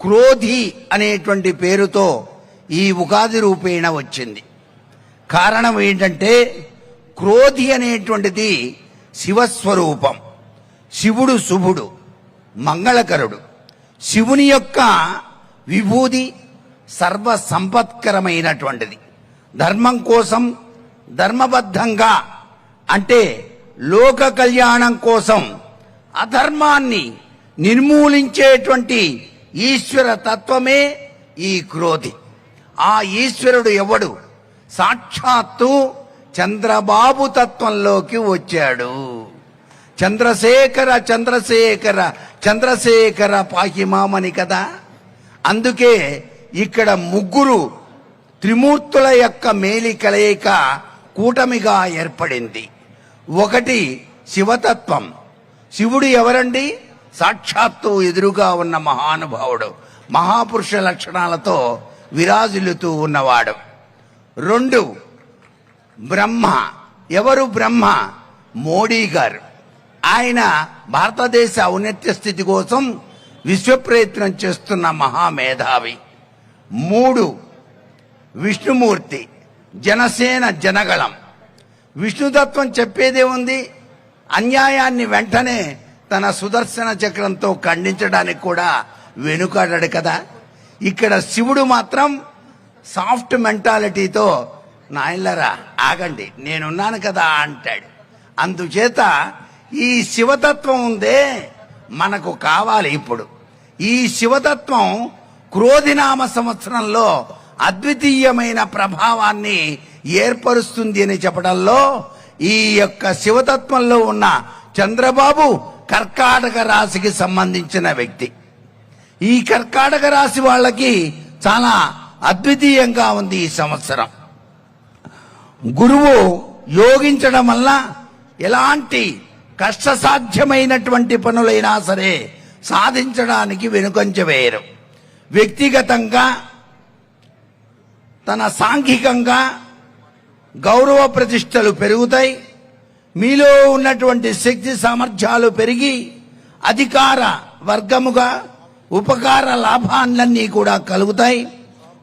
క్రోధి అనేటువంటి పేరుతో ఈ ఉగాది రూపేణ వచ్చింది. కారణం ఏంటంటే క్రోధి అనేటువంటిది శివస్వరూపం. శివుడు శుభుడు మంగళకరుడు. శివుని యొక్క విభూది సర్వ సంపత్కరమైనటువంటిది ధర్మం కోసం ధర్మబద్ధంగా అంటే లోక కళ్యాణం కోసం అధర్మాన్ని నిర్మూలించేటువంటి ఈశ్వర తత్వమే ఈ క్రోధి. ఆ ఈశ్వరుడు ఎవడు? సాక్షాత్తు చంద్రబాబు తత్వంలోకి వచ్చాడు. చంద్రశేఖర చంద్రశేఖర చంద్రశేఖర పాహిమామని కదా? అందుకే ఇక్కడ ముగ్గురు త్రిమూర్తుల యొక్క మేలి కలయిక కూటమిగా ఏర్పడింది. ఒకటి శివతత్వం. శివుడు ఎవరండి? సాక్షాత్తు ఎదురుగా ఉన్న మహానుభావుడు మహాపురుష లక్షణాలతో విరాజిల్లుతూ ఉన్నవాడు. రెండు బ్రహ్మ. ఎవరు బ్రహ్మ? మోడీ గారు. ఆయన భారతదేశ ఔన్నత్య స్థితి కోసం విశ్వప్రయత్నం చేస్తున్న మహామేధావి. మూడు విష్ణుమూర్తి. జనసేన జనగళం. విష్ణుతత్వం చెప్పేదే ఉంది అన్యాయాన్ని వెంటనే తన సుదర్శన చక్రంతో ఖండించడానికి కూడా వెనుకాడాడు కదా. ఇక్కడ శివుడు మాత్రం సాఫ్ట్ మెంటాలిటీతో నాయనలరా ఆగండి నేనున్నాను కదా అంటాడు. అందుచేత ఈ శివతత్వం ఉందే మనకు కావాలి ఇప్పుడు. ఈ శివతత్వం క్రోధినామ సంవత్సరంలో అద్వితీయమైన ప్రభావాన్ని ఏర్పరుస్తుంది అని చెప్పడంలో ఈ యొక్క శివతత్వంలో ఉన్న చంద్రబాబు కర్కాటక రాశికి సంబంధించిన వ్యక్తి. ఈ కర్కాటక రాశి వాళ్ళకి చాలా అద్వితీయంగా ఉంది ఈ సంవత్సరం. గురువు యోగించడం వల్ల ఎలాంటి కష్టసాధ్యమైనటువంటి పనులైనా సరే సాధించడానికి వెనుకంచ వేయరు. వ్యక్తిగతంగా తన సాంఘికంగా గౌరవ ప్రతిష్టలు పెరుగుతాయి. మీలో ఉన్నటువంటి శక్తి సామర్థ్యాలు పెరిగి అధికార వర్గముగా ఉపకార లాభాలన్నీ కూడా కలుగుతాయి.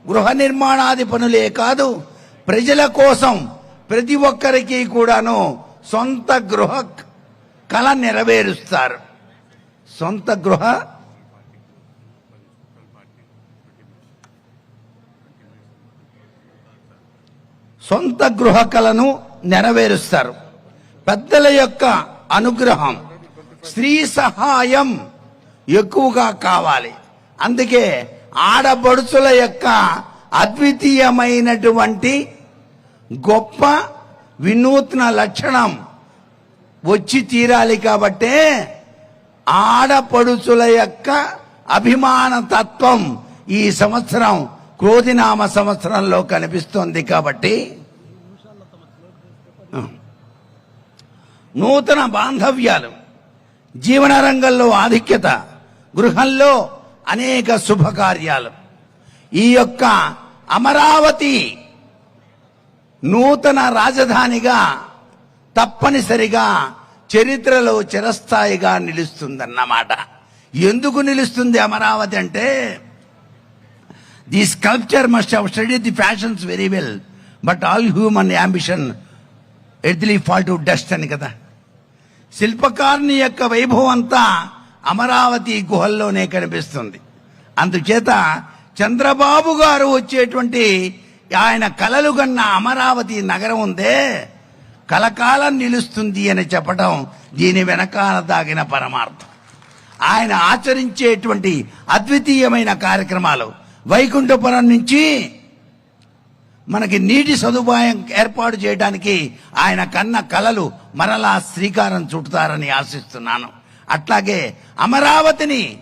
గృహ నిర్మాణాది పనులే కాదు ప్రజల కోసం ప్రతి ఒక్కరికి కూడాను సొంత గృహ కళ నెరవేరుస్తారు. సొంత గృహ సొంత గృహ కళను నెరవేరుస్తారు. పెద్దల యొక్క అనుగ్రహం స్త్రీ సహాయం ఎక్కువగా కావాలి. అందుకే ఆడబడుచుల యొక్క అద్వితీయమైనటువంటి గొప్ప వినూత్న లక్షణం వచ్చి తీరాలి కాబట్టే ఆడపడుచుల యొక్క అభిమాన తత్వం ఈ సంవత్సరం క్రోధినామ సంవత్సరంలో కనిపిస్తోంది కాబట్టి. నూతన బాంధవ్యాలు జీవన రంగంలో ఆధిక్యత గృహంలో అనేక శుభకార్యాలు. ఈ యొక్క అమరావతి నూతన రాజధానిగా తప్పనిసరిగా చరిత్రలో చిరస్థాయిగా నిలుస్తుందన్నమాట. ఎందుకు నిలుస్తుంది అమరావతి అంటే the sculpture must have study the passions very well but all human ambition idly fall to dust అని కదా. శిల్పకారుని యొక్క వైభవం అంతా అమరావతి గుహల్లోనే కనిపిస్తుంది. అందుచేత చంద్రబాబు గారు వచ్చేటువంటి ఆయన కలలు కన్న అమరావతి నగరం ఉందే కలకాలం నిలుస్తుంది అని చెప్పడం దీని వెనకాల దాగిన పరమార్థం. ఆయన ఆచరించేటువంటి అద్వితీయమైన కార్యక్రమాలు వైకుంఠపురం నుంచి మనకి నీటి సదుపాయం ఏర్పాటు చేయడానికి ఆయన కన్న కలలు మరలా శ్రీకారం చుట్టుతారని ఆశిస్తున్నాను. అట్లాగే అమరావతిని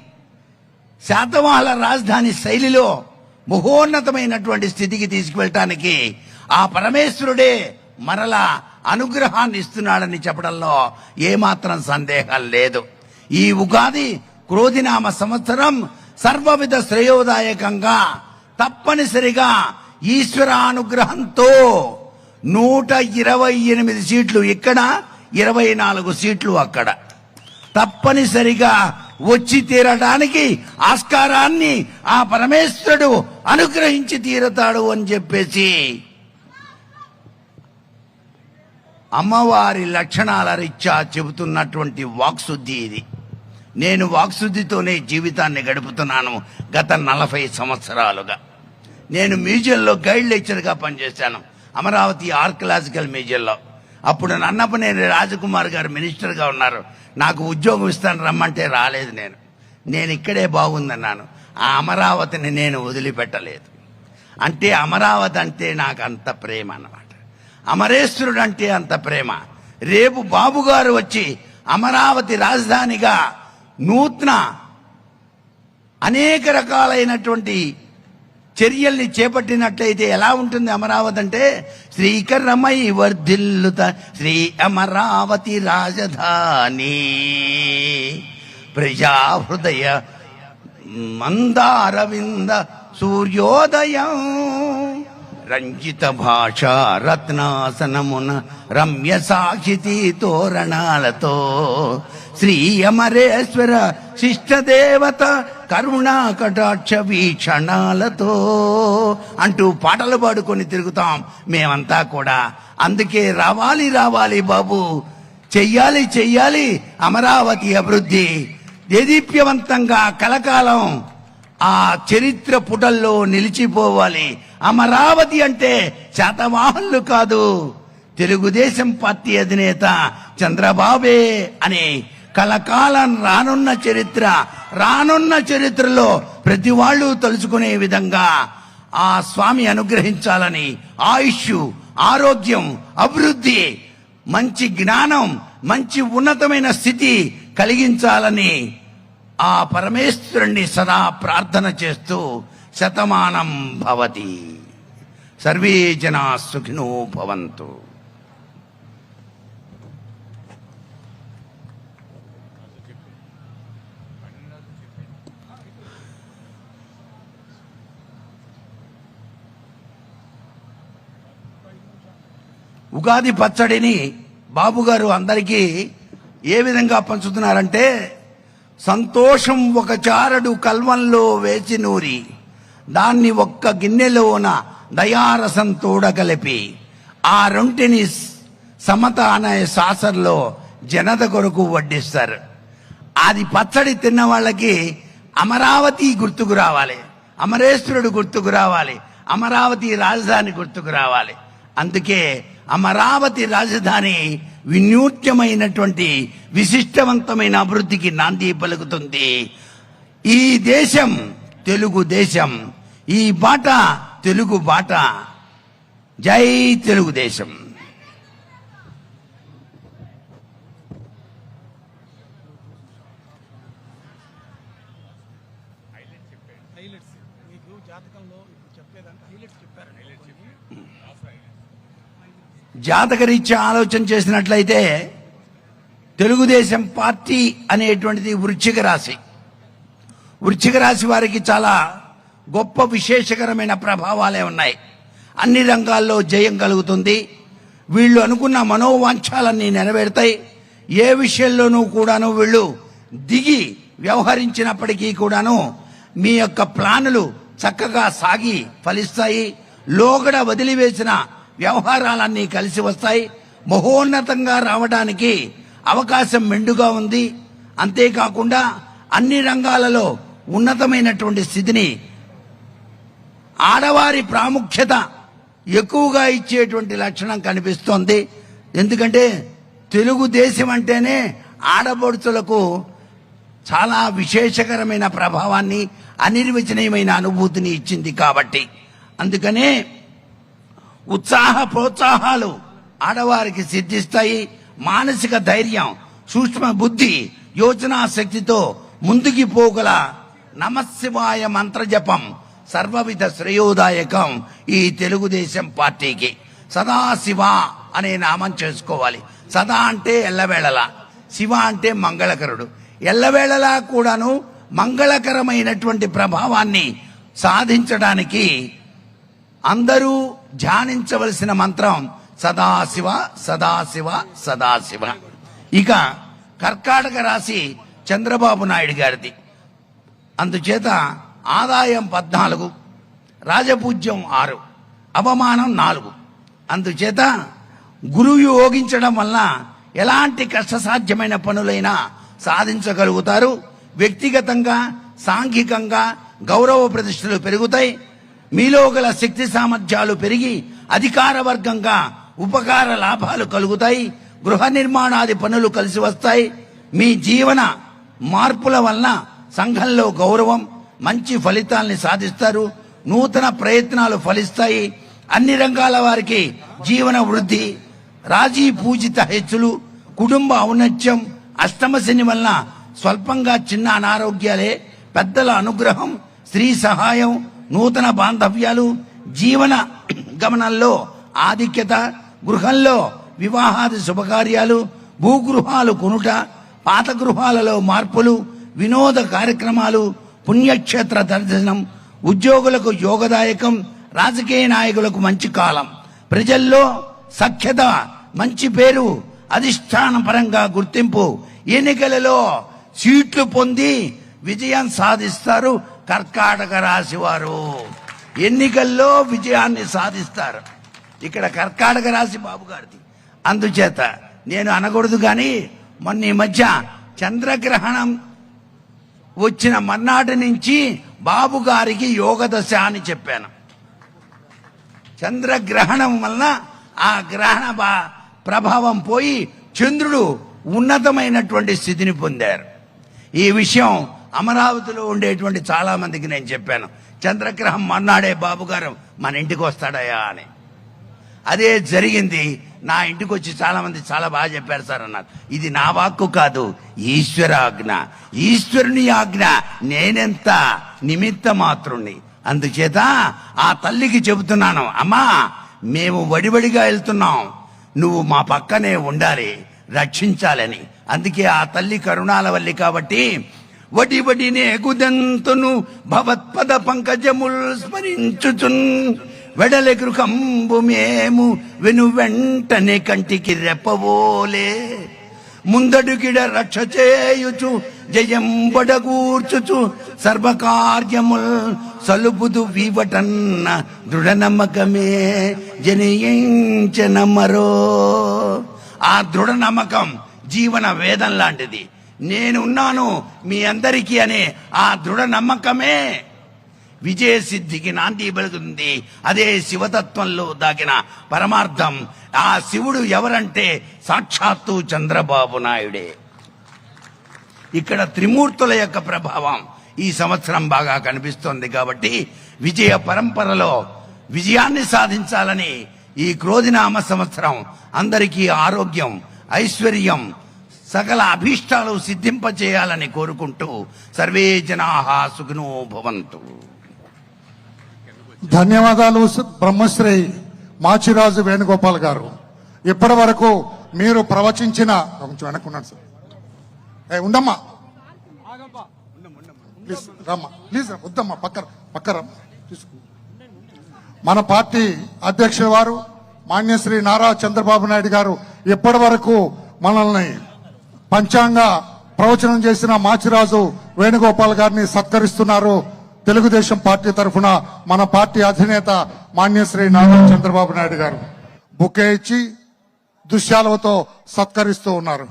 శాతవాహన రాజధాని శైలిలో మహోన్నతమైనటువంటి స్థితికి తీసుకువెళ్ళటానికి ఆ పరమేశ్వరుడే మరలా అనుగ్రహాన్ని ఇస్తున్నాడని చెప్పడంలో ఏమాత్రం సందేహం లేదు. ఈ ఉగాది క్రోధినామ సంవత్సరం సర్వవిధ శ్రేయోదాయకంగా తప్పనిసరిగా ఈశ్వరానుగ్రహంతో నూట ఇరవై ఎనిమిది సీట్లు ఇక్కడ ఇరవై నాలుగు సీట్లు అక్కడ. తప్పనిసరిగా వచ్చి తీరడానికి ఆస్కారాన్ని ఆ పరమేశ్వరుడు అనుగ్రహించి తీరతాడు అని చెప్పేసి అమ్మవారి లక్షణాల రీత్యా చెబుతున్నటువంటి వాక్శుద్ధి ఇది. నేను వాక్శుద్ధితోనే జీవితాన్ని గడుపుతున్నాను గత నలభై సంవత్సరాలుగా. నేను మ్యూజియంలో గైడ్ లెక్చర్గా పనిచేశాను. అమరావతి ఆర్కలాజికల్ మ్యూజియంలో. అప్పుడు నన్నపనేని రాజకుమార్ గారు మినిస్టర్గా ఉన్నారు. నాకు ఉద్యోగం ఇస్తాను రమ్మంటే రాలేదు నేను. నేను ఇక్కడే బాగుందన్నాను. ఆ అమరావతిని నేను వదిలిపెట్టలేదు. అంటే అమరావతి అంటే నాకు అంత ప్రేమ అన్నమాట. అమరేశ్వరుడు అంటే అంత ప్రేమ. రేపు బాబు గారు వచ్చి అమరావతి రాజధానిగా నూతన అనేక రకాలైనటువంటి చర్యల్ని చేపట్టినట్లయితే ఎలా ఉంటుంది అమరావతి అంటే? శ్రీకరమై వర్ధిల్లుత శ్రీ అమరావతి రాజధాని. ప్రజా హృదయ మందారవింద సూర్యోదయం. రంజిత భాష రత్నాసనమున రమ్య సాక్షితి తోరణాలతో శ్రీ అమరేశ్వర శిష్టదేవత కరుణా కటాక్ష వీక్షణాలతో అంటూ పాటలు పాడుకొని తిరుగుతాం మేమంతా కూడా. అందుకే రావాలి రావాలి బాబు. చెయ్యాలి చెయ్యాలి అమరావతి అభివృద్ధి. దేదీప్యవంతంగా కలకాలం ఆ చరిత్ర పుటల్లో నిలిచిపోవాలి. అమరావతి అంటే శాతవాహనులు కాదు. తెలుగుదేశం పార్టీ అధినేత చంద్రబాబే అనే కలకాలం రానున్న చరిత్ర రానున్న చరిత్రలో ప్రతి వాళ్ళు తలుచుకునే విధంగా ఆ స్వామి అనుగ్రహించాలని ఆయుష్ ఆరోగ్యం అభివృద్ధి మంచి జ్ఞానం మంచి ఉన్నతమైన స్థితి కలిగించాలని ఆ పరమేశ్వరుణ్ణి సదా ప్రార్థన చేస్తూ శతమానం భవతి. సర్వే జనా సుఖినో భవంతు. ఉగాది పచ్చడిని బాబు గారు అందరికీ ఏ విధంగా పంచుతున్నారంటే సంతోషం ఒక చారడు కల్వంలో వేచి నూరి దాన్ని ఒక్క గిన్నెలోన దయారసం తోడగలిపి ఆ రొంటిని సమత అనే సాసర్లో జనత కొరకు వడ్డిస్తారు. అది పచ్చడి తిన్న వాళ్ళకి అమరావతి గుర్తుకు రావాలి అమరేశ్వరుడు గుర్తుకు రావాలి అమరావతి రాజధాని గుర్తుకు రావాలి. అందుకే అమరావతి రాజధాని వినూత్యమైనటువంటి విశిష్టవంతమైన అభివృద్ధికి నాంది పలుకుతుంది. ఈ దేశం తెలుగు దేశం. ఈ బాట తెలుగు బాట. జై తెలుగుదేశం. జాతకరీత్యా ఆలోచన చేసినట్లయితే తెలుగుదేశం పార్టీ అనేటువంటిది వృశ్చిక రాశి. వృశ్చిక రాశి వారికి చాలా గొప్ప విశేషకరమైన ప్రభావాలే ఉన్నాయి. అన్ని రంగాల్లో జయం కలుగుతుంది. వీళ్ళు అనుకున్న మనోవాంఛాలన్నీ నెరవేరుతాయి. ఏ విషయంలోనూ కూడాను వీళ్ళు దిగి వ్యవహరించినప్పటికీ కూడాను మీ యొక్క ప్లానులు చక్కగా సాగి ఫలిస్తాయి. లోగడ వదిలివేసిన వ్యవహారాలన్నీ కలిసి వస్తాయి. మహోన్నతంగా రావడానికి అవకాశం మెండుగా ఉంది. అంతేకాకుండా అన్ని రంగాలలో ఉన్నతమైనటువంటి స్థితిని ఆడవారి ప్రాముఖ్యత ఎక్కువగా ఇచ్చేటువంటి లక్షణం కనిపిస్తోంది. ఎందుకంటే తెలుగుదేశం అంటేనే ఆడపడుచులకు చాలా విశేషకరమైన ప్రభావాన్ని అనిర్వచనీయమైన అనుభూతిని ఇచ్చింది కాబట్టి. అందుకనే ఉత్సాహ ప్రోత్సాహాలు ఆడవారికి సిద్ధిస్తాయి. మానసిక ధైర్యం సూక్ష్మ బుద్ధి యోచనా శక్తితో ముందుకి పోగల నమశివాయ మంత్రజపం సర్వవిధ శ్రేయోదాయకం ఈ తెలుగుదేశం పార్టీకి. సదాశివ అనే నామం చేసుకోవాలి. సదా అంటే ఎల్లవేళలా. శివ అంటే మంగళకరుడు. ఎల్లవేళలా కూడాను మంగళకరమైనటువంటి ప్రభావాన్ని సాధించడానికి అందరూ ధ్యానించవలసిన మంత్రం సదాశివ సదాశివ సదాశివ. ఇక కర్కాటక రాశి చంద్రబాబు నాయుడు గారిది. అందుచేత ఆదాయం పద్నాలుగు రాజపూజ్యం ఆరు అవమానం నాలుగు. అందుచేత గురువు యోగించడం వల్ల ఎలాంటి కష్టసాధ్యమైన పనులైనా సాధించగలుగుతారు. వ్యక్తిగతంగా సాంఘికంగా గౌరవ ప్రతిష్టలు పెరుగుతాయి. మీలో గల శక్తి సామర్థ్యాలు పెరిగి అధికార వర్గంగా ఉపకార లాభాలు కలుగుతాయి గృహ నిర్మాణాది పనులు కలిసి వస్తాయి. మీ జీవన మార్పుల వలన సంఘంలో గౌరవం మంచి ఫలితాల్ని సాధిస్తారు నూతన ప్రయత్నాలు ఫలిస్తాయి. అన్ని రంగాల వారికి జీవన వృద్ధి రాజీ పూజిత హెచ్చులు కుటుంబ ఔన్నత్యం అష్టమ శని వలన స్వల్పంగా చిన్న అనారోగ్యాలే పెద్దల అనుగ్రహం స్త్రీ సహాయం నూతన బాంధవ్యాలు జీవన గమనంలో ఆధిక్యత గృహంలో వివాహాది శుభకార్యాలు భూగృహాలు కొనుట పాత గృహాలలో మార్పులు వినోద కార్యక్రమాలు పుణ్యక్షేత్ర దర్శనం ఉద్యోగులకు యోగదాయకం రాజకీయ నాయకులకు మంచి కాలం. ప్రజల్లో సఖ్యత మంచి పేరు అధిష్టాన పరంగా గుర్తింపు ఎన్నికలలో సీట్లు పొంది విజయం సాధిస్తారు కర్కాటక రాశి వారు ఎన్నికల్లో విజయాన్ని సాధిస్తారు. ఇక్కడ కర్కాటక రాశి బాబు గారిది. అందుచేత నేను అనకూడదు కానీ మొన్న ఈ మధ్య చంద్రగ్రహణం వచ్చిన మర్నాటి నుంచి బాబు గారికి యోగ దశ అని చెప్పాను. చంద్రగ్రహణం వలన ఆ గ్రహణ బా- ప్రభావం పోయి చంద్రుడు ఉన్నతమైనటువంటి స్థితిని పొందారు. ఈ విషయం అమరావతిలో ఉండేటువంటి చాలా మందికి నేను చెప్పాను చంద్రగ్రహం మన్నాడే బాబు గారు మన ఇంటికి వస్తాడయా అని. అదే జరిగింది నా ఇంటికి వచ్చి చాలా మంది చాలా బాగా చెప్పారు సార్ అన్నారు. ఇది నా వాక్కు కాదు ఈశ్వర ఆజ్ఞ ఈశ్వరుని ఆజ్ఞ నేనెంత నిమిత్త మాత్రుణ్ణి. అందుచేత ఆ తల్లికి చెబుతున్నాను అమ్మా మేము వడివడిగా వెళ్తున్నాం. నువ్వు మా పక్కనే ఉండాలి రక్షించాలని. అందుకే ఆ తల్లి కరుణాల వల్లి కాబట్టి వడి వడినే గుదంతును భవత్పద పంకజముల్ స్మరించుచున్. వెడల గృహంబు మేము వెను వెంటనే కంటికి రెప్పవోలే. ముందడుగిడ రక్ష చేయుచు జయం బడగూర్చుచు సర్వకార్యముల్ సలుపుదు వీవటన్న దృఢ నమ్మకమే జనించనమరో ఆ దృఢ నమ్మకం జీవన వేదం లాంటిది. నేనున్నాను మీ అందరికీ అనే ఆ దృఢ నమ్మకమే. విజయ సిద్ధికి నాంది పలుకుతుంది అదే శివతత్వంలో దాగిన పరమార్థం. ఆ శివుడు ఎవరంటే సాక్షాత్తు చంద్రబాబు నాయుడే. ఇక్కడ త్రిమూర్తుల యొక్క ప్రభావం ఈ సంవత్సరం బాగా కనిపిస్తోంది కాబట్టి విజయ పరంపరలో విజయాన్ని సాధించాలని ఈ క్రోధినామ సంవత్సరం అందరికీ ఆరోగ్యం ఐశ్వర్యం సకల అభీష్టాలు సిద్ధింపచేయాలని కోరుకుంటూ సర్వే జనాహ సుఖినో భవంతు. ధన్యవాదాలు బ్రహ్మశ్రీ మాచిరాజు వేణుగోపాల్ గారు. ఇప్పటి వరకు మీరు ప్రవచించిన కొంచెం వెనక్కున్నాడు సార్. ఏ ఉండమ్మా. ప్లీజ్ రమ్మా. ప్లీజ్ వద్దమ్మా పక్కన పక్కన తీసుకో. మన పార్టీ అధ్యక్షుల వారు మాన్యశ్రీ నారా చంద్రబాబు నాయుడు గారు ఇప్పటి వరకు మనల్ని పంచాంగ ప్రవచనం చేసిన మాచిరాజు వేణుగోపాల్ గారిని సత్కరిస్తున్నారు. తెలుగుదేశం పార్టీ తరఫున మన పార్టీ అధినేత మాన్యశ్రీ నారా చంద్రబాబు నాయుడు గారు బుకే ఇచ్చి దుశ్యాలతో సత్కరిస్తూ ఉన్నారు.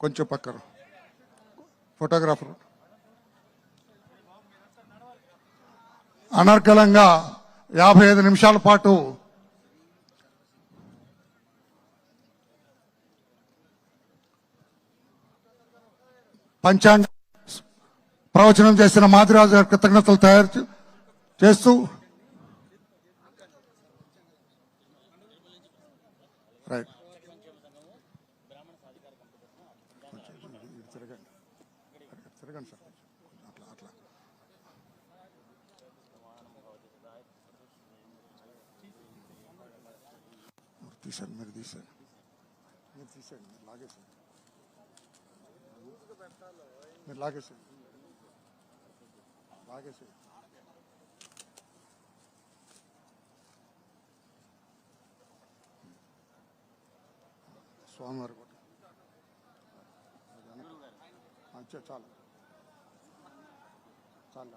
కొంచెం పక్కన ఫోటోగ్రాఫర్. అనర్గళంగా యాభై ఐదు నిమిషాల పాటు పంచాంగ ప్రవచనం చేసిన మాదిరాజు గారి కృతజ్ఞతలు తయారు చేస్తూ రైట్. తిరగండి మీరు తీసాను మీరు తీసాను మీరు లాగేసాను మీరు లాగేసేది లాగేసేది స్వామివారి కోట అచ్చా చాలు. చాలు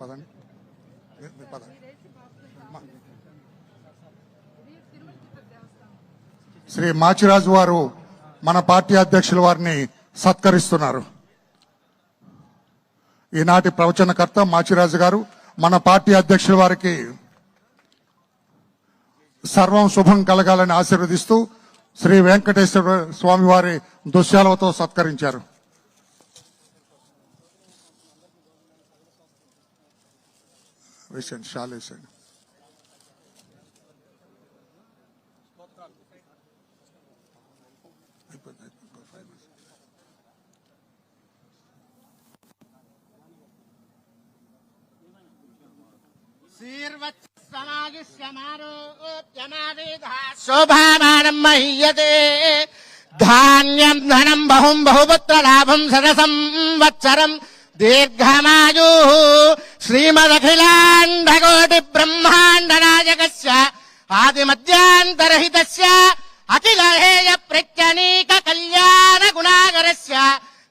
పదండి. పదండి శ్రీ మాచిరాజు వారు మన పార్టీ అధ్యక్షుల వారిని సత్కరిస్తున్నారు. ఈనాటి ప్రవచనకర్త మాచిరాజు గారు మన పార్టీ అధ్యక్షుల వారికి సర్వం శుభం కలగాలని ఆశీర్వదిస్తూ శ్రీ వెంకటేశ్వర స్వామి వారి దుశ్యాలతో సత్కరించారు. వేసండి షాల్ వేసండి అయిపోయింది, శోభామానం మహీయతే ధాన్యం ధనం బహుం బహుపుత్ర లాభం సదసం వత్సరం దీర్ఘమాయు శ్రీమదఖిలాండకోటి బ్రహ్మాండ నాయకస్య ఆదిమధ్యాంతరహితస్య అఖిలహేయ ప్రత్యనీక కళ్యాణ గుణాగరస్య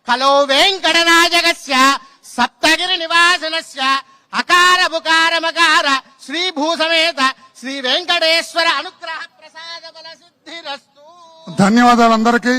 కలో వెంకటనాయకస్య సప్తగిరి నివాసనస్య అకార బుకారమకార శ్రీభూసమేత శ్రీ వెంకటేశ్వర అనుగ్రహ ప్రసాద బల సిద్ధిరస్తు ధన్యవాదాలు అందరికీ